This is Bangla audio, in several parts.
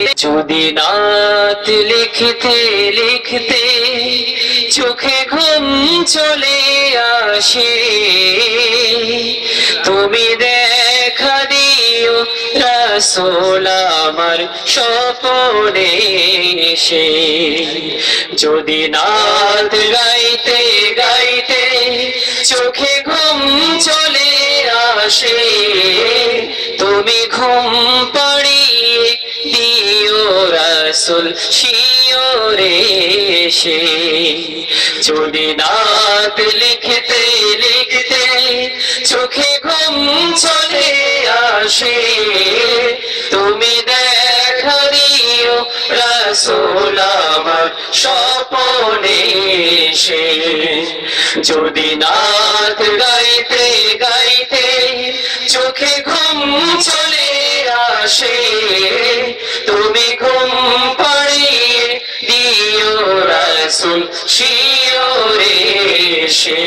যদি নাত লিখতে লিখতে চোখে ঘুম চলে আসে। তুমি দেখা দিও রাসোল আমার স্বপনে এসে। যদি নাত গাইতে গাইতে চোখে ঘুম চলে আসে। রাসুল শিওরে সে যদি নাত লিখতে লিখতে চোখে ঘুম চলে আসে। তুমি দেখা রাসুল আমার স্বপনে সে যদি নাত গাইতে গাইতে চোখে ঘুম চলে আসে তুমি ঘুম পাড়িয়ে দিও রাসুল শিওরে সে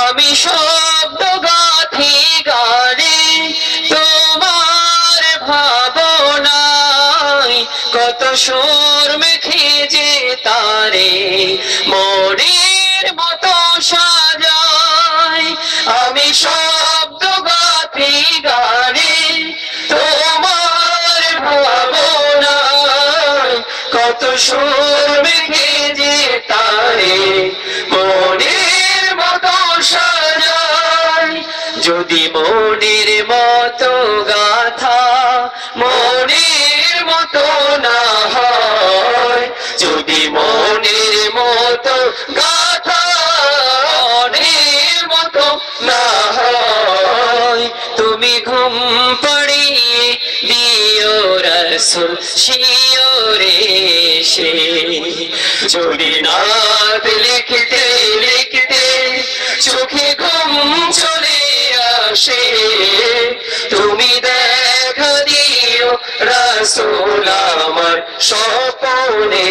আমি শব্দ গাথি গানে তোমার ভাবনায় কত সুর মেখে যে তারে। মনের মতো সুর মেখে যে তারে মনের মতো সাজায়। যদি মনের মতো গাথা মনের মতো না হয়, যদি মনের মতো গাথা মনের মতো না হয়, তুমি ঘুম পাড়িয়ে দিও রসুল শিওরে সে যদি নাত লিখতে লিখতে চোখে ঘুম চলে আসে, তুমি দেখা দিও রাসুল আমার স্বপনে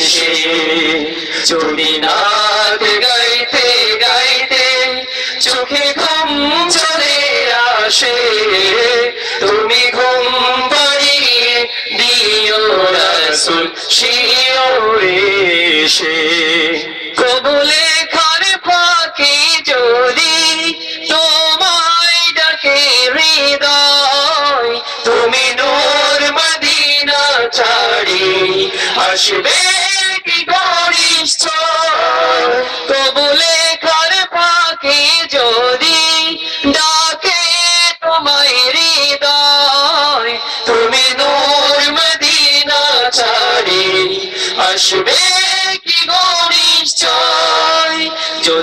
সে যদি নাত গাইতে গাইতে চোখে ঘুম চলে আসে রাসুল শিওরে সে কবুলে খার পাখি যদি তোমায় ডাকে হৃদয়, তুমি নূর মদিনা ছাড়ি আসবে।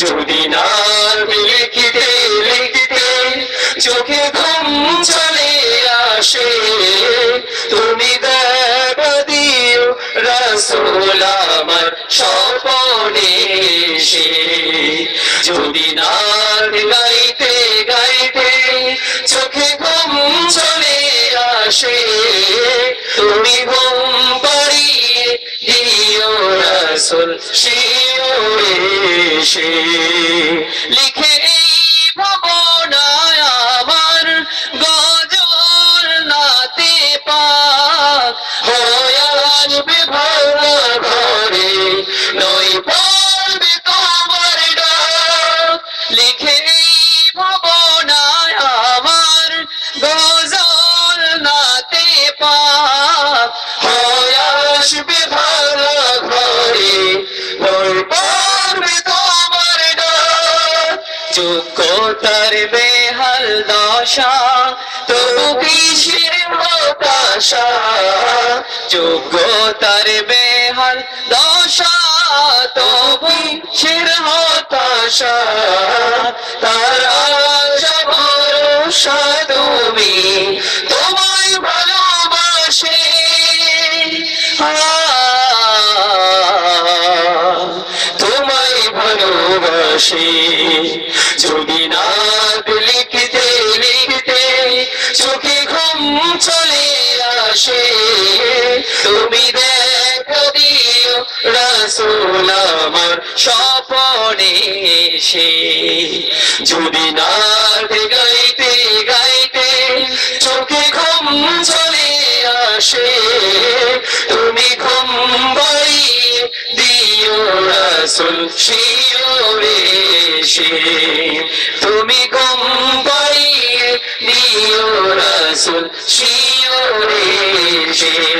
যদি না লিখিতে লিখিতে চোখে ঘুম চলে আসে। তুমি দেখা দিও রসুল আমার স্বপনে সে যদি না গাইতে গাইতে চোখে ঘুম চলে আসে, তুমি সে লিখে এই আমার গজল নাতে পাক। হয়ে আসবে ভালো ঘরে নই পড়বে তোমার লিখে এই যোগ্যতার বেহাল দশা, তবু কিসের হতাশা? যোগ্যতার বেহাল দশা, তবু কিসের হতাশা? তার ভরসা তুমি, তোমায় ভালোবাসে। তোমায় ভালোবাসি। যদি না লিখতে লিখতে চোখে ঘুম চলে আসে। তুমি দেখা দিও রাসূল আমার স্বপনে সে যদি না গাইতে গাইতে চোখে ঘুম চলে আসে, তুমি ঘুম বাড়িয়ে দিও রাসুল শিওরে সে তুমি গম বাড়িয়ে দিও রাসুল শিওরে সে